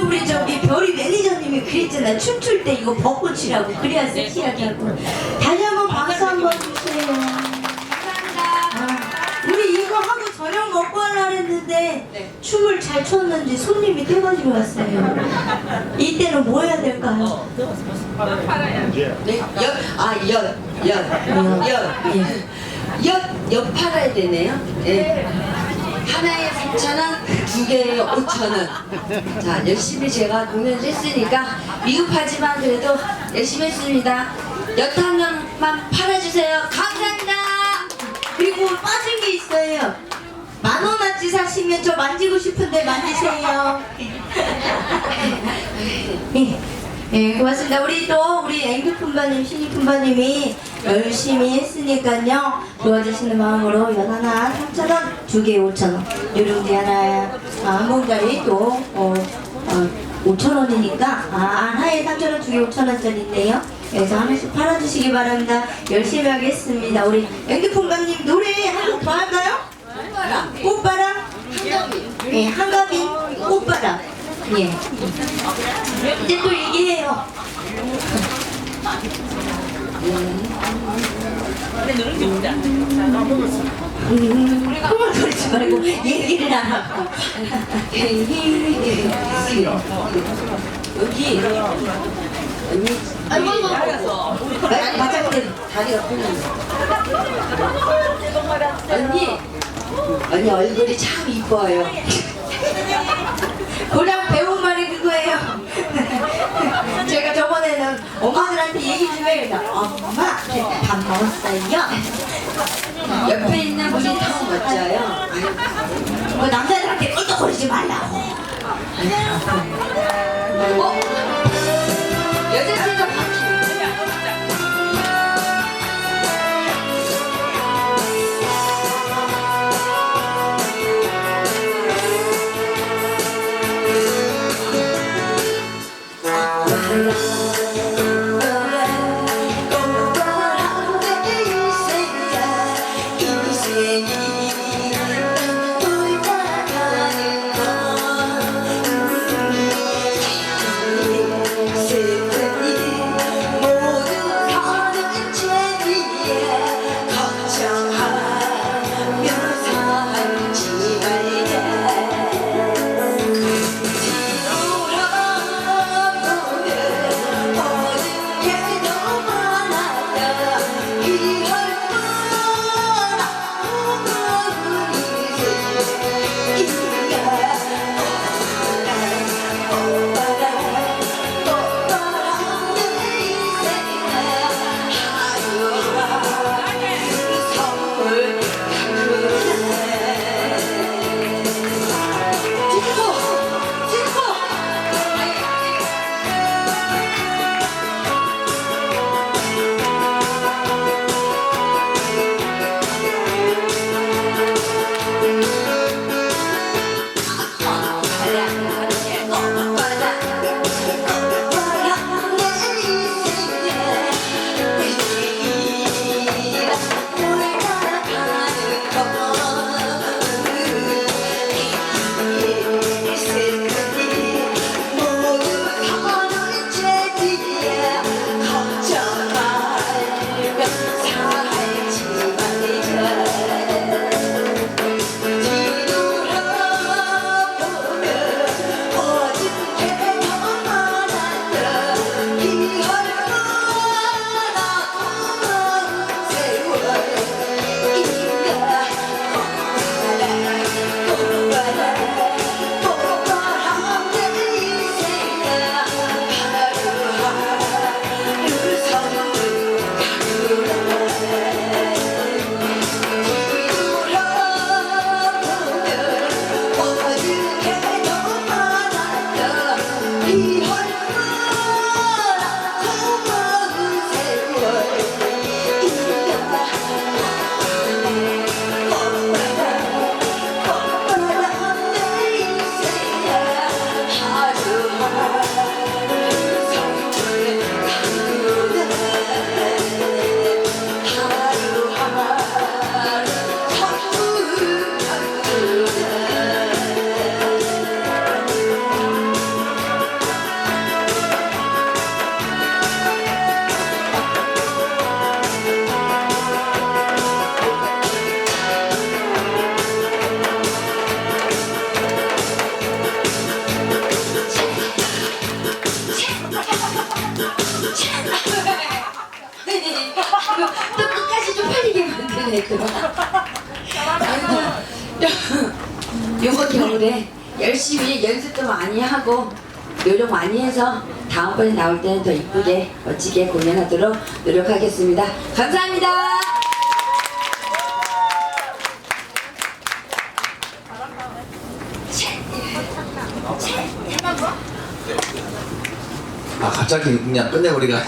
그랬잖아. 춤출 때 이거 벗고 치라고. 그래야 섹시하게 하고. 다시 한번 박수 한번 주세요. 아, 우리 이거 하고 저녁 먹고 하려 했는데 네. 춤을 잘 췄는지 손님이 떼가지고 왔어요. 이때는 뭐 해야 될까요? 네, 엿, 아, 엿, 엿, 엿, 예. 엿, 엿 팔아야 되네요. 예. 하나에 3,000원, 두 개에 5,000원. 자, 열심히 제가 공연을 했으니까 미흡하지만 그래도 열심히 했습니다. 명만 팔아주세요. 감사합니다. 그리고 빠진 게 있어요. 만 원어치 사시면 저 만지고 싶은데 만지세요. 예, 예, 고맙습니다. 우리 또 우리 앵두 품바님, 신이 품바님이 열심히 했으니까요. 도와주시는 마음으로 연 하나 3,000원, 두 개 5,000원, 누룽지 하나, 아, 한 봉다리 또 어, 어, 5,000원이니까 아, 하나에 3,000원, 두 개 5,000원짜리인데요. 그래서 하나씩 팔아주시기 바랍니다. 열심히 하겠습니다. 우리 품바님 노래 한곡더 할까요? 꽃바람? 예, 한가빈 꽃바람. 예. 이제 또 얘기해요. 음, 꿈을 그리지 말고 얘기를 하라고. 여기, 언니, 아이고, 바짝대 다리가 풀린다. 언니, 언니 얼굴이 참 이뻐요. 그냥 배운 말이 그거예요. 제가 저번에는 엄마들한테 얘기 좀 해요. 엄마, 밥 먹었어요. 옆에 있는 분이 더 멋져요. 뭐 남자들한테 꿀떡거리지 말라고. 어? 여자친 아니네 그거. 요거 겨울에 열심히 연습도 많이 하고 노력 많이 해서 다음번에 나올 때는 더 이쁘게 멋지게 공연하도록 노력하겠습니다. 감사합니다. 아 갑자기 그냥 끝내버리가